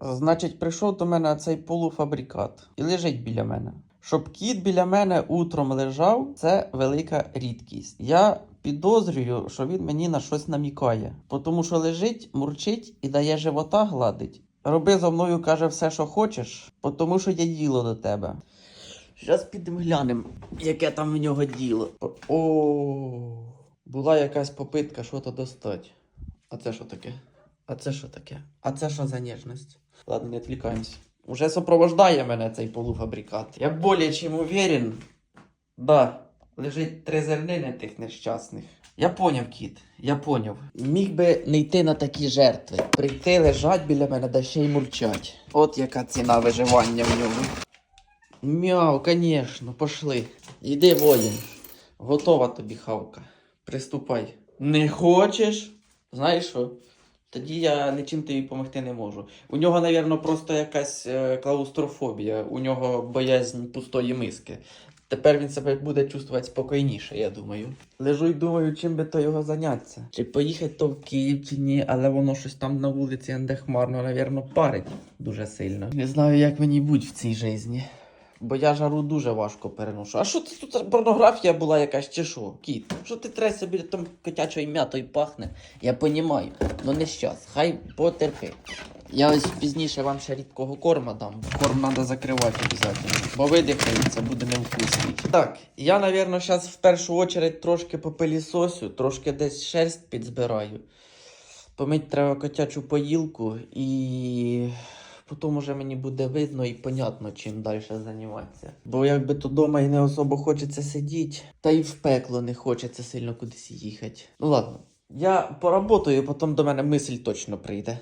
Значить, прийшов до мене цей полуфабрикат і лежить біля мене. Щоб кіт біля мене утром лежав, це велика рідкість. Я підозрюю, що він мені на щось намікає, тому що лежить, мурчить і дає живота гладить. Роби зо мною, каже, все, що хочеш, тому що є діло до тебе. Зараз підемо глянемо, яке там в нього діло. О, була якась попитка що-то достати. А це що таке? А це що таке? А це що за ніжність? Ладно, не відвлікаємось. Уже супровождає мене цей полуфабрикат. Я более чим уверен. Да, лежить три зернини тих нещасних. Я поняв, кіт, я поняв. Міг би не йти на такі жертви. Прийти лежать біля мене, да ще й мурчать. От яка ціна виживання в ньому. Мяу, конечно, пошли. Іди, воїн. Готова тобі хавка. Приступай. Не хочеш? Знаєш що? Тоді я нічим тобі допомогти не можу. У нього, напевно, просто якась е, клаустрофобія, у нього боязнь пустої миски. Тепер він себе буде чувствувати спокійніше, я думаю. Лежу й думаю, чим би то його зайнятися. Чи поїхати то в Київ, чи ні, але воно щось там на вулиці, де хмарно, напевно, парить дуже сильно. Не знаю, як мені будь в цій житті. Бо я жару дуже важко переношу. А що це тут порнографія була якась чи що? Кіт, що ти тресся біля там котячої м'ятої пахне? Я понімаю, ну не щас, хай потерпи. Я ось пізніше вам ще рідкого корма дам. Корм треба закривати обов'язково, бо видихається, буде невкусний. Так, я, напевно, зараз в першу очередь трошки попилісосю, трошки десь шерсть підзбираю. Помить треба котячу поїлку і потім вже мені буде видно і понятно, чим далі займатися. Бо якби то вдома і не особо хочеться сидіти, та й в пекло не хочеться сильно кудись їхати. Ну ладно, я поработаю, потім до мене мисль точно прийде.